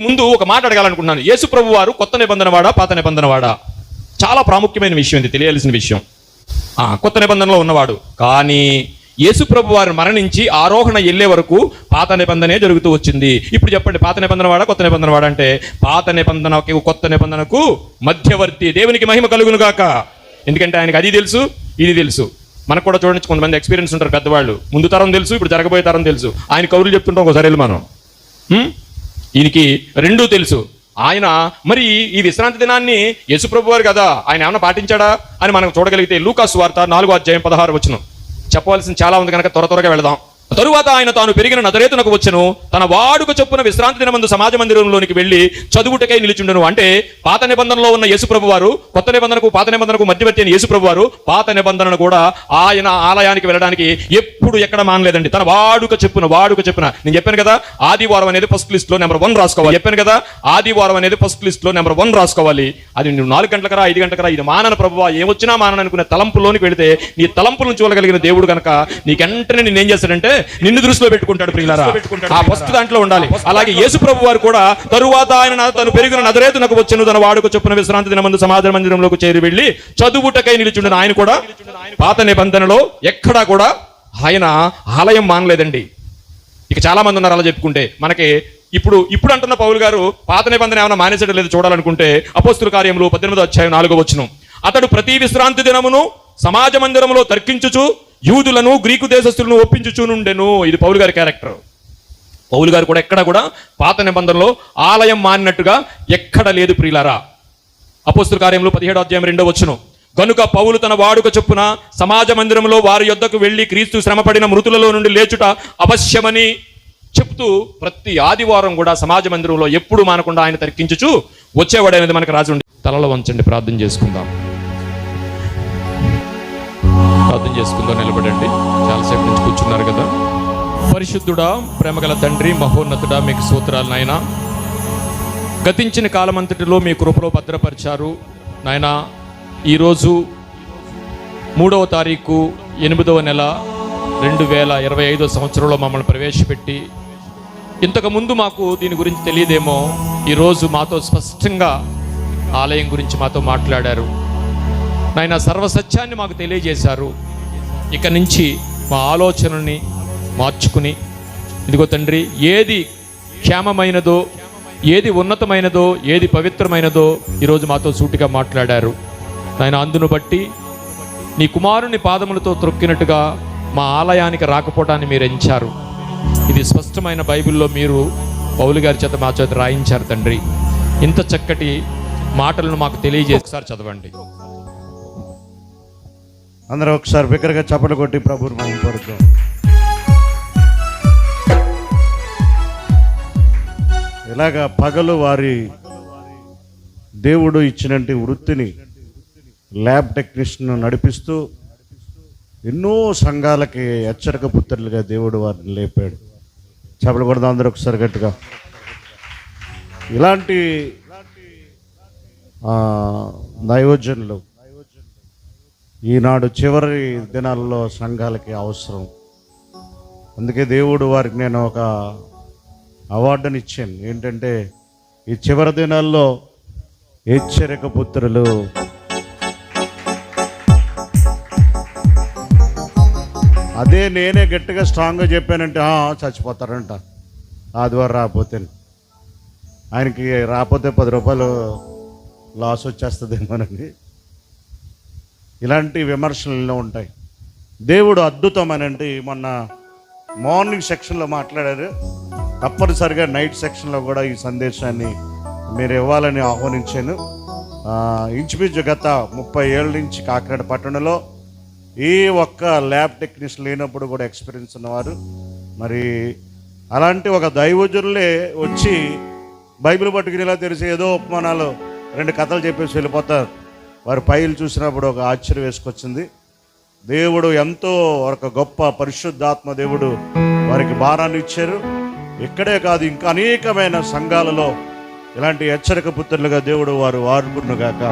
ముందు ఒక మాట అడగాలనుకుంటున్నాను. యేసు ప్రభు వారు కొత్త నిబంధన వాడా పాత నిబంధన వాడా చాలా ప్రాముఖ్యమైన విషయం ఇది తెలియాల్సిన విషయం. ఆ కొత్త నిబంధనలో ఉన్నవాడు. కానీ యేసు ప్రభు వారు మరణించి ఆరోహణ వెళ్ళే వరకు పాత నిబంధనే జరుగుతూ వచ్చింది. ఇప్పుడు చెప్పండి పాత నిబంధన వాడా కొత్త నిబంధన వాడా అంటే పాత నిబంధనకు కొత్త నిబంధనకు మధ్యవర్తి దేవునికి మహిమ కలుగును గాక. ఎందుకంటే ఆయనకి అది తెలుసు ఇది తెలుసు. మనకు కూడా చూడండి కొంతమంది ఎక్స్పీరియన్స్ ఉంటారు పెద్దవాళ్ళు. ముందు తరం తెలుసు ఇప్పుడు జరగబోయే తరం తెలుసు. ఆయన కౌరులు చెప్తుంటాం ఒకసారి వెళ్ళి మనం. ఈయనకి రెండూ తెలుసు. ఆయన మరి ఈ విశ్రాంతి దినాన్ని యేసుప్రభు వారు కదా ఆయన ఏమైనా పాటించాడా అని మనం చూడగలిగితే లూకాసు వార్త నాలుగో అధ్యాయం పదహారు వచ్చిన చెప్పవలసిన చాలా ఉంది కనుక త్వర త్వరగా వెళదాం. తరువాత ఆయన తాను పెరిగిన నదరేతునకు వచ్చను. తన వాడుక చొప్పున విశ్రాంతి దినమందు సమాజ మందిరంలోనికి వెళ్ళి చదువుటకై నిలిచుండెను. అంటే పాత నిబంధనలో ఉన్న యేసుప్రభు వారు కొత్త నిబంధనకు పాత నిబంధనకు మధ్యవర్తి అయిన యేసుప్రభు వారు పాత నిబంధనను కూడా ఆయన ఆలయానికి వెళ్ళడానికి ఎప్పుడు ఎక్కడ మానలేదండి. తన వాడుక చెప్పున వాడుక చెప్పున. నేను చెప్పాను కదా ఆదివారం అనేది ఫస్ట్ లిస్ట్లో నెంబర్ వన్ రాసుకోవాలి. చెప్పాను కదా ఆదివారం అనేది ఫస్ట్ లిస్ట్లో నెంబర్ వన్ రాసుకోవాలి. అది నువ్వు నాలుగు గంటలకరా ఐదు గంటలకరా ఇది మానన ప్రభువా ఏమొచ్చినా మానని అనుకునే తలంపులోనికి వెళితే నీ తలంపులను చూడగలిగిన దేవుడు కనుక నీకెంటనే వెంటనే నేను చేస్తాడంటే నిన్ను దృష్టిలో పెట్టుకుంటాడు ప్రియులారా. ఆ ఫస్ట్ దాంట్లో ఉండాలి. అలాగే యేసు ప్రభు వారు కూడా తరువాత ఆయన తను పెరిగిన నదరేతునకు వచ్చెను తన వాడుకు చొప్పున విశ్రాంతి దినమందు సమాజ మందిరంలోకి చేరి వెళ్ళి చదువుటకై నిలిచుండిన. ఆయన కూడా పాత నిబంధనలో ఎక్కడా కూడా ఆయన ఆలయం మానలేదండి. ఇక చాలా మంది ఉన్నారు అలా చెప్పుకుంటే. మనకి ఇప్పుడు ఇప్పుడు అంటున్న పౌలు గారు పాత నిబంధన ఏమైనా మానేసడం లేదు చూడాలనుకుంటే అపోస్తుల కార్యములు పద్దెనిమిదో అధ్యాయం నాలుగో వచ్చును అతడు ప్రతి విశ్రాంతి దినమును సమాజ మందిరములో తర్కించుచు యూదులను గ్రీకు దేశస్తులను ఒప్పించుచూనుండెను. ఇది పౌలు గారి క్యారెక్టర్. పౌలు గారు కూడా ఎక్కడ కూడా పాత నిబంధనలో ఆలయం మానినట్టుగా ఎక్కడ లేదు ప్రియులారా. అపోస్తుల కార్యంలో పదిహేడో అధ్యాయం రెండో వచ్చును కనుక పౌలు తన వాడుక చొప్పున సమాజ మందిరంలో వారి యొద్దకు వెళ్ళి క్రీస్తు శ్రమపడిన మృతులలో నుండి లేచుట అవశ్యమని చెప్తూ ప్రతి ఆదివారం కూడా సమాజ మందిరంలో ఎప్పుడు మానకుండా ఆయన తర్కించుచు వచ్చేవాడు అనేది మనకు రాజు తలలో వంచండి ప్రార్థన చేసుకుందాం. ప్రార్థన చేసుకుందాం నిలబడండి. చాలాసేపు నుంచి కూర్చున్నారు కదా. పరిశుద్ధుడా ప్రేమగల తండ్రి మహోన్నతుడా మీకు సూత్రాలు నాయనా. గతించిన కాలమంతటిలో మీ కృపలో భద్రపరిచారు. నాయన ఈరోజు మూడవ తారీఖు ఎనిమిదవ నెల రెండు వేల ఇరవై ఐదో సంవత్సరంలో మమ్మల్ని ప్రవేశపెట్టి ఇంతకుముందు మాకు దీని గురించి తెలియదేమో ఈరోజు మాతో స్పష్టంగా ఆలయం గురించి మాతో మాట్లాడారు. నాయన సర్వసత్యాన్ని మాకు తెలియజేశారు. ఇక నుంచి మా ఆలోచనని మార్చుకుని ఇదిగో తండ్రి ఏది క్షేమమైనదో ఏది ఉన్నతమైనదో ఏది పవిత్రమైనదో ఈరోజు మాతో సూటిగా మాట్లాడారు. ఆయన అందును బట్టి నీ కుమారుని పాదములతో త్రొక్కినట్టుగా మా ఆలయానికి రాకపోవటాన్ని మీరు ఎంచారు. ఇది స్పష్టమైన బైబిల్లో మీరు పౌలు గారి చేత మా చేత రాయించారు తండ్రి. ఇంత చక్కటి మాటలను మాకు తెలియజేసి ఒకసారి చదవండి. అందరూ ఒకసారి బిగ్గరగా చప్పట్లు కొట్టి ప్రభుని మనం కోరుతాం ఇలాగ పగలు వారి దేవుడు ఇచ్చినటువంటి వృత్తిని ల్యాబ్ టెక్నీషియన్ నడిపిస్తూ ఎన్నో సంఘాలకి హెచ్చరిక పుత్రులుగా దేవుడు వారిని లేపాడు. చేపలు కొడదాం అందరూ ఒకసారి గట్టిగా. ఇలాంటి నయోజనలు ఈనాడు చివరి దినాల్లో సంఘాలకి అవసరం. అందుకే దేవుడు వారికి నేను ఒక అవార్డుని ఇచ్చాను. ఏంటంటే ఈ చివరి దినాల్లో హెచ్చరిక పుత్రులు అదే నేనే గట్టిగా స్ట్రాంగ్గా చెప్పానంటే చచ్చిపోతారంట. ఆదివారం రాకపోతే ఆయనకి రాకపోతే పది రూపాయలు లాస్ వచ్చేస్తుందేమోనండి. ఇలాంటి విమర్శలు ఉంటాయి. దేవుడు అద్భుతం అని అంటే మొన్న మార్నింగ్ సెక్షన్లో మాట్లాడారు. తప్పనిసరిగా నైట్ సెక్షన్లో కూడా ఈ సందేశాన్ని మీరు ఇవ్వాలని ఆహ్వానించాను. ఇంచుమించు గత ముప్పై ఏళ్ళ నుంచి కాకినాడ పట్టణంలో ఏ ఒక్క ల్యాబ్ టెక్నీషియన్ లేనప్పుడు కూడా ఎక్స్పీరియన్స్ ఉన్నవారు. మరి అలాంటి ఒక దైవజనులే వచ్చి బైబిల్ పట్టుకుని ఇలా తెలిసి ఏదో ఉపమానాలు రెండు కథలు చెప్పేసి వెళ్ళిపోతారు. వారి పైలు చూసినప్పుడు ఒక ఆశ్చర్యం వేసుకొచ్చింది. దేవుడు ఎంతో ఒక గొప్ప పరిశుద్ధాత్మ దేవుడు వారికి భారాన్ని ఇచ్చారు. ఇక్కడే కాదు ఇంకా అనేకమైన సంఘాలలో ఇలాంటి హెచ్చరిక పుత్రులుగా దేవుడు వారు వాడుకున్నగాక